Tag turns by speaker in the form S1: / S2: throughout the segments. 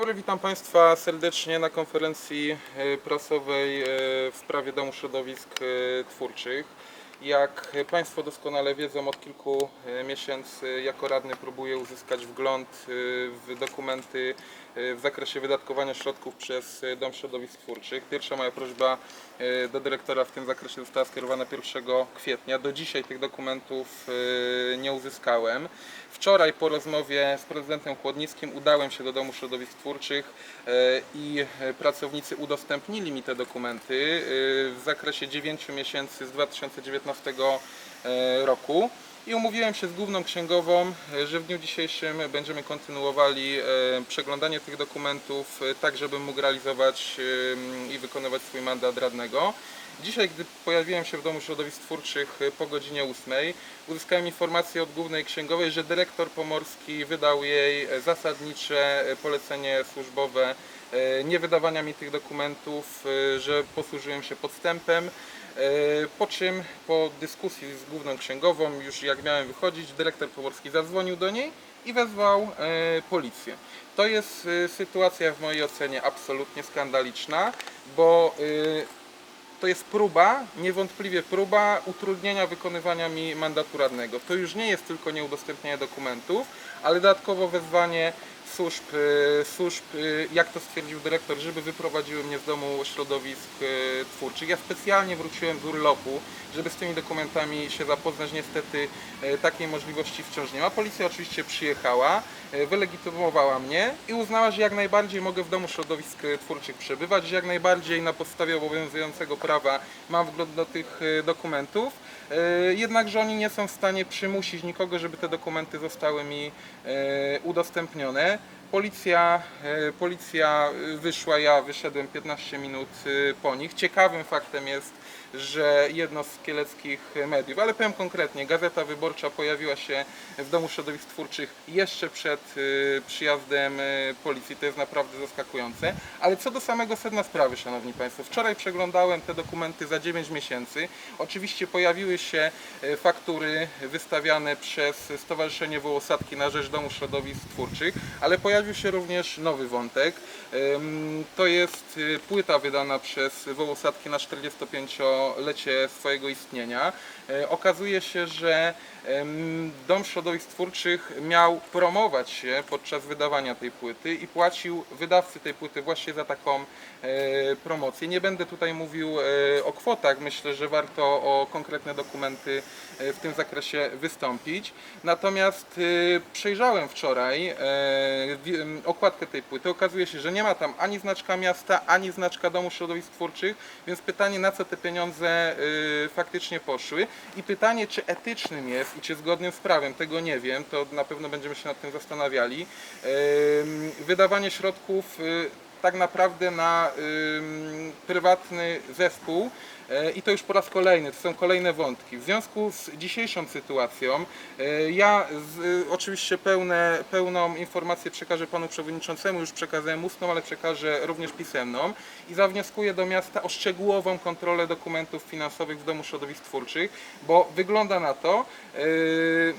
S1: dobry, witam Państwa serdecznie na konferencji e, prasowej e, w sprawie Domu Środowisk e, Twórczych. Jak Państwo doskonale wiedzą, od kilku miesięcy jako radny próbuję uzyskać wgląd w dokumenty w zakresie wydatkowania środków przez e, Dom Środowisk Twórczych. Pierwsza moja prośba e, do dyrektora w tym zakresie została skierowana 1 kwietnia. Do dzisiaj tych dokumentów nie uzyskałem. Wczoraj po rozmowie z prezydentem Chłodnickim udałem się do Domu Środowisk Twórczych i pracownicy udostępnili mi te dokumenty w zakresie 9 miesięcy z 2019 e, roku. I umówiłem się z główną księgową, e, że w dniu dzisiejszym będziemy kontynuowali e, przeglądanie tych dokumentów, e, tak żebym mógł realizować i wykonywać swój mandat radnego. Dzisiaj, gdy pojawiłem się w Domu Środowisk Twórczych po godzinie 8, uzyskałem informację od głównej księgowej, że dyrektor pomorski wydał jej zasadnicze polecenie służbowe nie wydawania mi tych dokumentów, że posłużyłem się podstępem. E, Po czym po dyskusji z główną księgową, już jak miałem wychodzić, dyrektor pomorski zadzwonił do niej i wezwał e, policję. To jest e, sytuacja w mojej ocenie absolutnie skandaliczna, bo to jest próba, niewątpliwie próba utrudnienia wykonywania mi mandatu radnego. To już nie jest tylko nieudostępnienie dokumentów, ale dodatkowo wezwanie służb, e, służb e, jak to stwierdził dyrektor, żeby wyprowadziły mnie z domu środowisk e, twórczych. Ja specjalnie wróciłem z urlopu, żeby z tymi dokumentami się zapoznać. Niestety takiej możliwości wciąż nie ma. Policja oczywiście przyjechała, wylegitymowała mnie i uznała, że jak najbardziej mogę w domu środowisk twórczych przebywać, że jak najbardziej na podstawie obowiązującego prawa mam wgląd do tych dokumentów. E, Jednakże oni nie są w stanie przymusić nikogo, żeby te dokumenty zostały mi e, udostępnione. Policja, e, policja e, wyszła, ja wyszedłem 15 minut e, po nich. Ciekawym faktem jest, że jedno z kieleckich mediów, ale powiem konkretnie, Gazeta Wyborcza pojawiła się w Domu Środowisk Twórczych jeszcze przed przyjazdem policji. To jest naprawdę zaskakujące. Ale co do samego sedna sprawy, Szanowni Państwo, wczoraj przeglądałem te dokumenty za 9 miesięcy. Oczywiście pojawiły się faktury wystawiane przez Stowarzyszenie Wołosadki na rzecz Domu Środowisk Twórczych, ale pojawił się również nowy wątek. To jest y, płyta wydana przez Wołosadki na 45-lecie swojego istnienia. E, Okazuje się, że Dom Środowisk Twórczych miał promować się podczas wydawania tej płyty i płacił wydawcy tej płyty właśnie za taką e, promocję. Nie będę tutaj mówił e, o kwotach, myślę, że warto o konkretne dokumenty w tym zakresie wystąpić. Natomiast przejrzałem wczoraj okładkę tej płyty. Okazuje się, że nie ma tam ani znaczka miasta, ani znaczka Domu Środowisk Twórczych, więc pytanie, na co te pieniądze faktycznie poszły i pytanie, czy etycznym jest i czy zgodnym z prawem, tego nie wiem, to na pewno będziemy się nad tym zastanawiali. Wydawanie środków y, tak naprawdę na prywatny zespół e, i to już po raz kolejny, to są kolejne wątki. W związku z dzisiejszą sytuacją e, ja z, y, oczywiście pełne, pełną informację przekażę panu przewodniczącemu, już przekazałem ustną, ale przekażę również pisemną i zawnioskuję do miasta o szczegółową kontrolę dokumentów finansowych w Domu Środowisk Twórczych, bo wygląda na to, yy,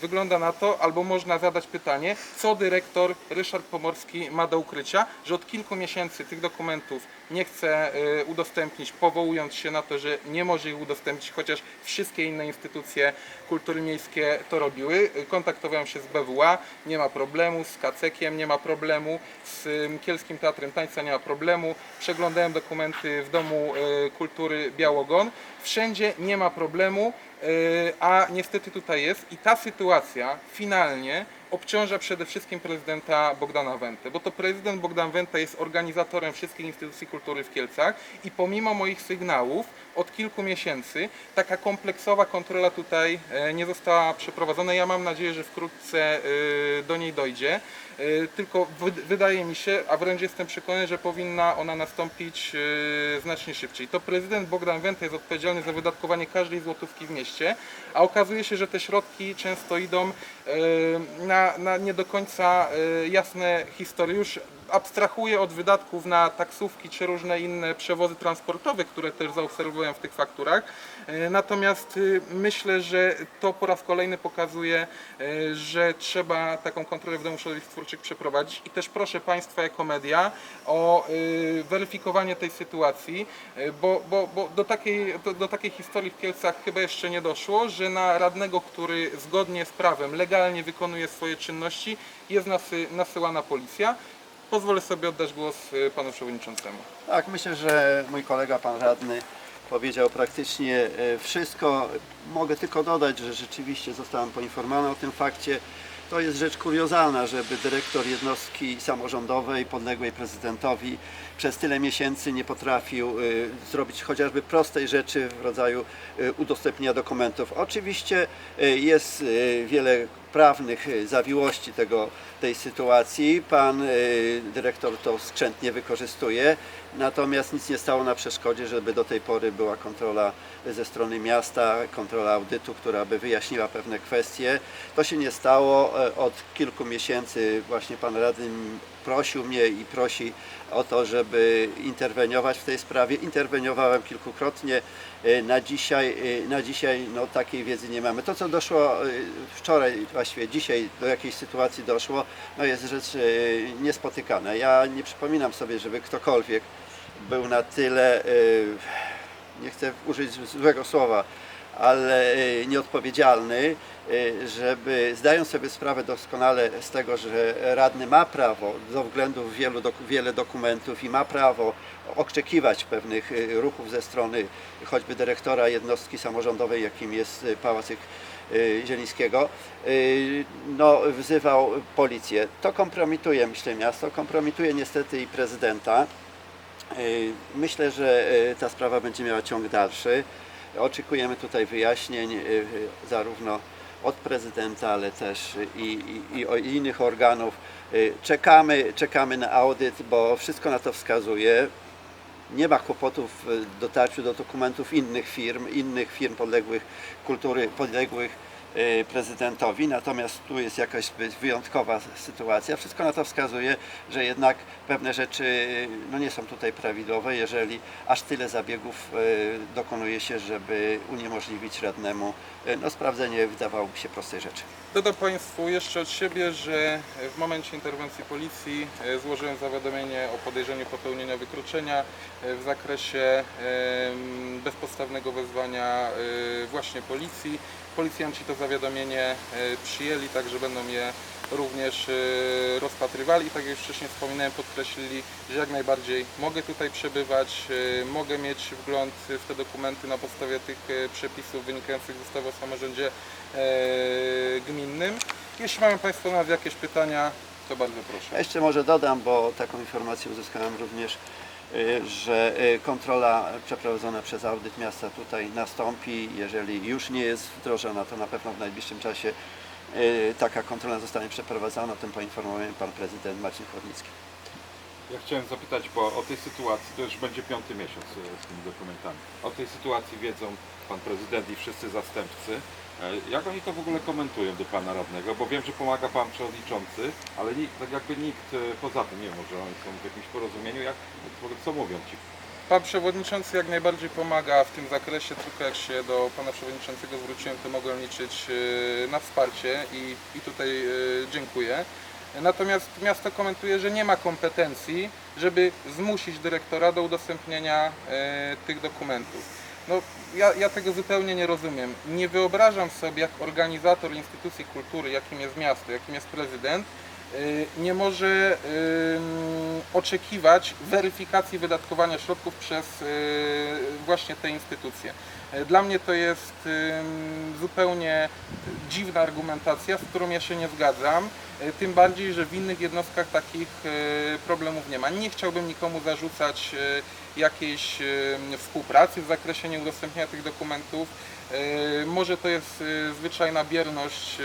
S1: wygląda na to, albo można zadać pytanie, co dyrektor Ryszard Pomorski ma do ukrycia, że od kilku miesięcy tych dokumentów nie chce y, udostępnić, powołując się na to, że nie może ich udostępnić, chociaż wszystkie inne instytucje kultury miejskie to robiły. Y, Kontaktowałem się z BWA, nie ma problemu, z Kacekiem nie ma problemu, z y, Kielskim Teatrem Tańca nie ma problemu, przeglądałem dokumenty w Domu y, Kultury Białogon, wszędzie nie ma problemu, Yy, a niestety tutaj jest i ta sytuacja finalnie obciąża przede wszystkim prezydenta Bogdana Wentę, bo to prezydent Bogdan Wenta jest organizatorem wszystkich instytucji kultury w Kielcach i pomimo moich sygnałów od kilku miesięcy taka kompleksowa kontrola tutaj e, nie została przeprowadzona. Ja mam nadzieję, że wkrótce e, do niej dojdzie, E, tylko wy- wydaje mi się, a wręcz jestem przekonany, że powinna ona nastąpić znacznie szybciej. To prezydent Bogdan Wenta jest odpowiedzialny za wydatkowanie każdej złotówki w mieście, a okazuje się, że te środki często idą e, na, nie do końca e, jasne historie. Już abstrahuję od wydatków na taksówki czy różne inne przewozy transportowe, które też zaobserwuję w tych fakturach. E, Natomiast y, myślę, że to po raz kolejny pokazuje, e, że trzeba taką kontrolę w Domu Środowisk Twórczych przeprowadzić i też proszę Państwa jako media o y, weryfikowanie tej sytuacji, y, bo, bo, bo do, takiej, do, do takiej historii w Kielcach chyba jeszcze nie doszło, że na radnego, który zgodnie z prawem legalnie wykonuje swoje czynności jest nasy, nasyłana policja. Pozwolę sobie oddać głos y, panu przewodniczącemu.
S2: Tak, myślę, że mój kolega, pan radny, powiedział praktycznie e, wszystko. Mogę tylko dodać, że rzeczywiście zostałem poinformowany o tym fakcie. To jest rzecz kuriozalna, żeby dyrektor jednostki samorządowej podległej prezydentowi przez tyle miesięcy nie potrafił y, zrobić chociażby prostej rzeczy w rodzaju y, udostępnienia dokumentów. Oczywiście y, jest y, wiele prawnych y, zawiłości tego, tej sytuacji. Pan y, dyrektor to skrzętnie wykorzystuje, natomiast nic nie stało na przeszkodzie, żeby do tej pory była kontrola ze strony miasta, kontrola audytu, która by wyjaśniła pewne kwestie. To się nie stało. E, Od kilku miesięcy właśnie pan radny prosił mnie i prosi o to, żeby interweniować w tej sprawie. Interweniowałem kilkukrotnie. E, Na dzisiaj, e, na dzisiaj no, takiej wiedzy nie mamy. To, co doszło e, wczoraj, właściwie dzisiaj do jakiejś sytuacji doszło, no jest rzecz niespotykana. Ja nie przypominam sobie, żeby ktokolwiek był na tyle, nie chcę użyć złego słowa, ale e, nieodpowiedzialny, e, żeby zdając sobie sprawę doskonale z tego, że radny ma prawo ze względu wielu wiele dokumentów i ma prawo oczekiwać pewnych e, ruchów ze strony choćby dyrektora jednostki samorządowej, jakim jest Pałacyk Zielińskiego, no, wzywał policję. To kompromituje, myślę, miasto, kompromituje niestety i prezydenta. Y, Myślę, że y, ta sprawa będzie miała ciąg dalszy. Oczekujemy tutaj wyjaśnień y, y, zarówno od prezydenta, ale też i, i, i innych organów. Y, Czekamy, czekamy na audyt, bo wszystko na to wskazuje. Nie ma kłopotów w dotarciu do dokumentów innych firm, innych firm podległych kultury, podległych prezydentowi, natomiast tu jest jakaś wyjątkowa sytuacja. Wszystko na to wskazuje, że jednak pewne rzeczy y, no, nie są tutaj prawidłowe, jeżeli aż tyle zabiegów y, dokonuje się, żeby uniemożliwić radnemu y, no, sprawdzenie wydawałoby się prostej rzeczy.
S1: Dodam Państwu jeszcze od siebie, że w momencie interwencji policji złożyłem zawiadomienie o podejrzeniu popełnienia wykroczenia w zakresie bezpodstawnego wezwania właśnie policji. Policjanci to zawiadomienie e, przyjęli, także będą je również e, rozpatrywali tak jak już wcześniej wspominałem, podkreślili, że jak najbardziej mogę tutaj przebywać, e, mogę mieć wgląd w te dokumenty na podstawie tych przepisów wynikających z ustawy o samorządzie gminnym. Jeśli mają Państwo nawet jakieś pytania, to bardzo proszę.
S2: Ja jeszcze może dodam, bo taką informację uzyskałem również, że y, kontrola przeprowadzona przez audyt miasta tutaj nastąpi. Jeżeli już nie jest wdrożona, to na pewno w najbliższym czasie y, taka kontrola zostanie przeprowadzona. O tym poinformuje pan prezydent Marcin Chłodnicki.
S3: Ja chciałem zapytać, bo o tej sytuacji to już będzie piąty miesiąc z tymi dokumentami. O tej sytuacji wiedzą pan prezydent i wszyscy zastępcy. E, Jak oni to w ogóle komentują do pana radnego? Bo wiem, że pomaga pan przewodniczący, ale nikt, tak jakby nikt e, poza tym nie może. Oni są w jakimś porozumieniu. Jak, co mówią ci?
S1: Pan Przewodniczący jak najbardziej pomaga w tym zakresie, tylko jak się do Pana Przewodniczącego zwróciłem, to mogłem liczyć e, na wsparcie i, i tutaj dziękuję. Natomiast miasto komentuje, że nie ma kompetencji, żeby zmusić dyrektora do udostępnienia tych dokumentów. No, ja, ja tego zupełnie nie rozumiem. Nie wyobrażam sobie, jak organizator instytucji kultury, jakim jest miasto, jakim jest prezydent, y, nie może oczekiwać weryfikacji wydatkowania środków przez y, właśnie te instytucje. Y, Dla mnie to jest zupełnie dziwna argumentacja, z którą ja się nie zgadzam. Y, Tym bardziej, że w innych jednostkach takich y, problemów nie ma. Nie chciałbym nikomu zarzucać jakiejś współpracy w zakresie nieudostępniania tych dokumentów. Może to jest zwyczajna bierność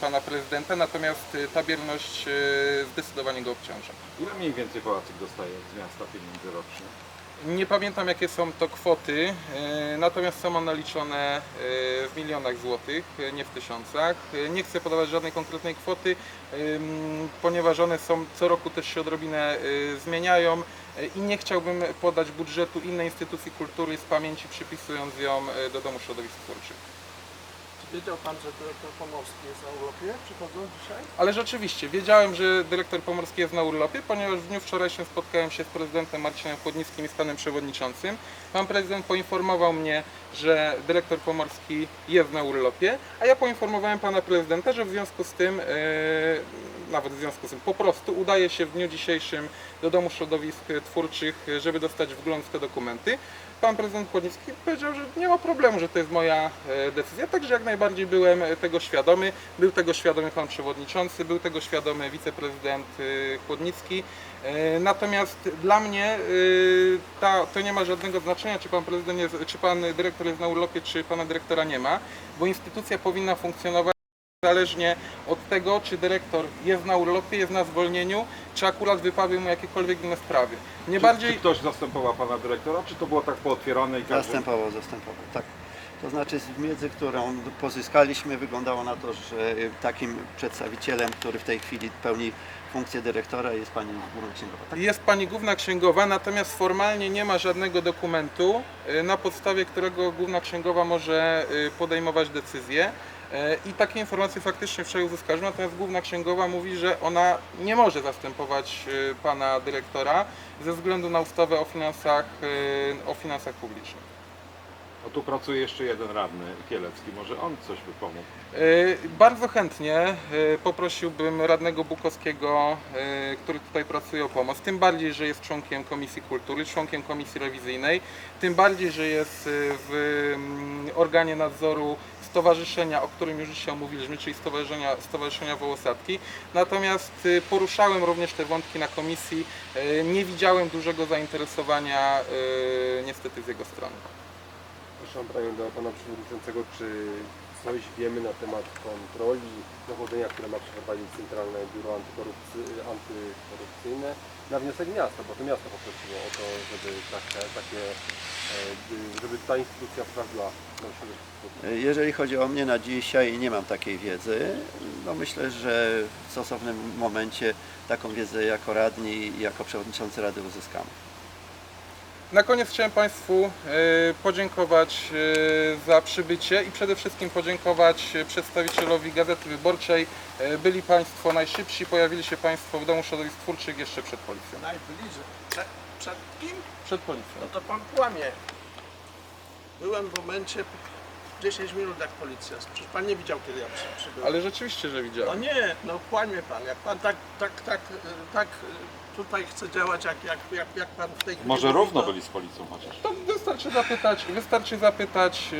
S1: pana prezydenta, natomiast ta bierność zdecydowanie go obciąża.
S3: Ile mniej więcej pałacyk dostaje z miasta pieniędzy rocznie?
S1: Nie pamiętam jakie są to kwoty, e, natomiast są one liczone e, w milionach złotych, e, nie w tysiącach. Nie chcę podawać żadnej konkretnej kwoty, ponieważ one są co roku też się odrobinę zmieniają i nie chciałbym podać budżetu innej instytucji kultury z pamięci, przypisując ją do Domu Środowisk Twórczych.
S4: Wiedział Pan, że dyrektor Pomorski jest na urlopie? Przychodzą dzisiaj?
S1: Ale rzeczywiście, wiedziałem, że dyrektor Pomorski jest na urlopie, ponieważ w dniu wczorajszym spotkałem się z prezydentem Marcinem Chłodnickim i z panem przewodniczącym. Pan prezydent poinformował mnie, że dyrektor Pomorski jest na urlopie, a ja poinformowałem pana prezydenta, że w związku z tym, e, nawet w związku z tym, po prostu udaje się w dniu dzisiejszym do Domu Środowisk Twórczych, e, żeby dostać wgląd w te dokumenty. Pan prezydent Chłodnicki powiedział, że nie ma problemu, że to jest moja e, decyzja, także jak najbardziej byłem e, tego świadomy. Był tego świadomy pan przewodniczący, był tego świadomy wiceprezydent Chłodnicki. E, Natomiast dla mnie ta, to nie ma żadnego znaczenia, czy pan prezydent jest, czy pan dyrektor jest na urlopie, czy pana dyrektora nie ma, bo instytucja powinna funkcjonować zależnie od tego, czy dyrektor jest na urlopie, jest na zwolnieniu, czy akurat wypadły mu jakiekolwiek inne sprawy. Nie
S3: Czy,
S1: bardziej...
S3: czy ktoś zastępował pana dyrektora, czy to było tak pootwierane i każdy...
S2: Zastępował, zastępował, tak. To znaczy z wiedzy, którą pozyskaliśmy, wyglądało na to, że takim przedstawicielem, który w tej chwili pełni funkcję dyrektora jest pani główna księgowa. Tak?
S1: Jest pani główna księgowa, natomiast formalnie nie ma żadnego dokumentu, y, na podstawie którego główna księgowa może y, podejmować decyzje. Y, I takie informacje faktycznie wczoraj uzyskaliśmy, natomiast główna księgowa mówi, że ona nie może zastępować pana dyrektora ze względu na ustawę o finansach, o finansach publicznych.
S3: Tu pracuje jeszcze jeden radny, Kielecki, może on coś by pomógł.
S1: Y, Bardzo chętnie y, poprosiłbym radnego Bukowskiego, y, który tutaj pracuje o pomoc, tym bardziej, że jest członkiem Komisji Kultury, członkiem Komisji Rewizyjnej, tym bardziej, że jest w mm, organie nadzoru stowarzyszenia, o którym już dzisiaj omówiliśmy, czyli Stowarzyszenia, Stowarzyszenia Wołosadki. Natomiast poruszałem również te wątki na komisji, nie widziałem dużego zainteresowania niestety z jego strony.
S5: Proszę Panią do Pana Przewodniczącego, czy coś wiemy na temat kontroli dochodzenia, które ma przeprowadzić Centralne Biuro Antykorupcy, Antykorupcyjne na wniosek miasta, bo to miasto poprosiło o to, żeby takie, takie e, żeby ta instytucja sprawdziła środowisko.
S2: Jeżeli chodzi o mnie na dzisiaj, nie mam takiej wiedzy. No myślę, że w stosownym momencie taką wiedzę jako radni i jako przewodniczący rady uzyskamy.
S1: Na koniec chciałem Państwu e, podziękować e, za przybycie i przede wszystkim podziękować e, przedstawicielowi Gazety Wyborczej. Byli Państwo najszybsi, pojawili się Państwo w Domu Środowisk Twórczych jeszcze przed policją.
S4: Najbliżej. Przed, przed kim?
S1: Przed policją.
S4: No to Pan kłamie. Byłem w momencie 10 minut jak policja. Przecież Pan nie widział kiedy ja przy, przybyłem.
S1: Ale rzeczywiście, że
S4: No
S1: widziałem.
S4: nie, no kłamie Pan. Jak Pan tak, tak, tak, y, tak y, tutaj chce działać, jak, jak, jak, jak Pan w tej chwili
S3: Może
S4: mówi,
S3: równo
S4: to-
S3: byli z policją chociaż.
S1: To wystarczy zapytać, wystarczy zapytać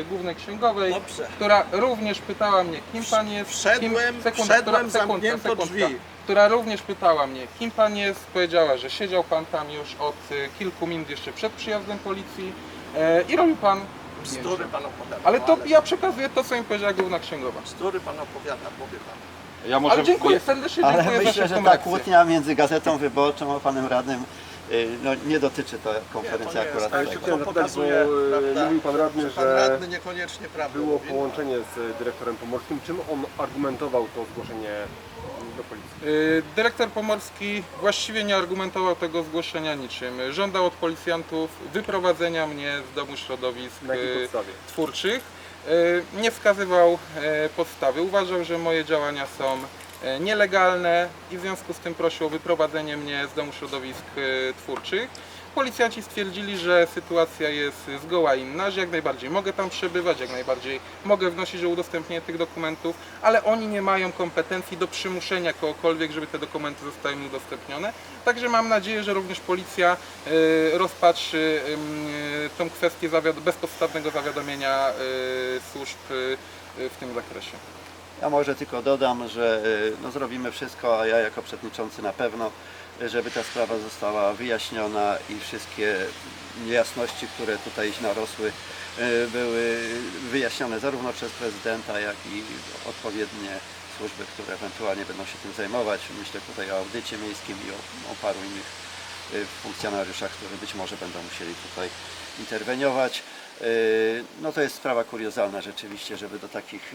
S1: e, głównej księgowej,
S4: Dobrze.
S1: która również pytała mnie, kim pan jest.
S4: Wszedłem-
S1: kim,
S4: wszedłem, zamknięto drzwi.
S1: Która również pytała mnie, kim pan jest. Powiedziała, że siedział pan tam już od e, kilku minut jeszcze przed przyjazdem policji e, i robił pan.
S4: Bzdury. Pan opowiada.
S1: Ale to ja przekazuję to, co mi powiedziała główna księgowa.
S4: Bzdury Pan opowiada, powie Pan.
S3: Ja może
S1: Ale dziękuję, serdecznie
S2: Ale
S1: dziękuję za
S2: myślę, że
S1: szybką
S2: ta
S1: reakcję.
S2: kłótnia między Gazetą Wyborczą a panem radnym y, no, nie dotyczy to konferencji
S4: Nie, to nie
S2: akurat
S4: jest
S2: tego.
S5: chciałem zapytać, bo,
S4: pokazuje,
S5: e,
S4: prawda,
S5: mówił pan radny,
S4: że Pan
S5: że
S4: radny niekoniecznie prawdę
S5: Było
S4: mówi.
S5: połączenie z dyrektorem pomorskim. Czym on argumentował to zgłoszenie do policji?
S1: Y, Dyrektor Pomorski właściwie nie argumentował tego zgłoszenia niczym. Żądał od policjantów wyprowadzenia mnie z domu środowisk
S5: Na jakiej
S1: y,
S5: podstawie?
S1: twórczych. Y, Nie wskazywał podstawy. Uważał, że moje działania są nielegalne i w związku z tym prosił o wyprowadzenie mnie z domu środowisk twórczych. Policjanci stwierdzili, że sytuacja jest zgoła inna, że jak najbardziej mogę tam przebywać, jak najbardziej mogę wnosić o udostępnienie tych dokumentów, ale oni nie mają kompetencji do przymuszenia kogokolwiek, żeby te dokumenty zostały mi udostępnione. Także mam nadzieję, że również policja e, rozpatrzy e, tą kwestię bezpodstawnego zawiadomienia e, służb w tym zakresie.
S2: Ja może tylko dodam, że no, zrobimy wszystko, a ja jako przewodniczący na pewno, żeby ta sprawa została wyjaśniona i wszystkie niejasności, które tutaj narosły, y, były wyjaśnione zarówno przez prezydenta, jak i odpowiednie służby, które ewentualnie będą się tym zajmować. Myślę tutaj o audycie miejskim i o, o paru innych y, funkcjonariuszach, którzy być może będą musieli tutaj interweniować. Y, No to jest sprawa kuriozalna rzeczywiście, żeby do takich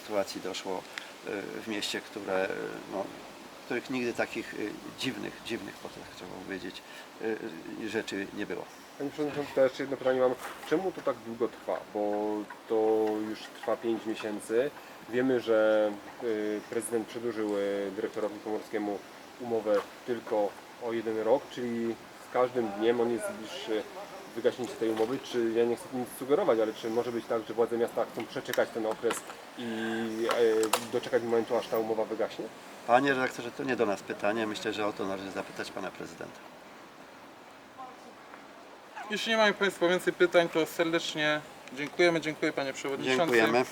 S2: sytuacji doszło w mieście, które, no, których nigdy takich y, dziwnych, dziwnych, potrafię trzeba powiedzieć, y, y, rzeczy nie było.
S5: Panie Przewodniczący, to jeszcze jedno pytanie mam. Czemu to tak długo trwa? Bo to już trwa 5 miesięcy. Wiemy, że prezydent przedłużył dyrektorowi pomorskiemu umowę tylko o jeden rok, czyli z każdym dniem on jest bliższy wygaśnięcia tej umowy. Czy ja nie chcę nic sugerować, ale czy może być tak, że władze miasta chcą przeczekać ten okres i doczekać momentu, aż ta umowa wygaśnie?
S2: Panie redaktorze, to nie do nas pytanie. Myślę, że o to należy zapytać pana prezydenta.
S1: Jeśli nie mają Państwo więcej pytań, to serdecznie dziękujemy. Dziękuję Panie Przewodniczący.
S2: Dziękujemy.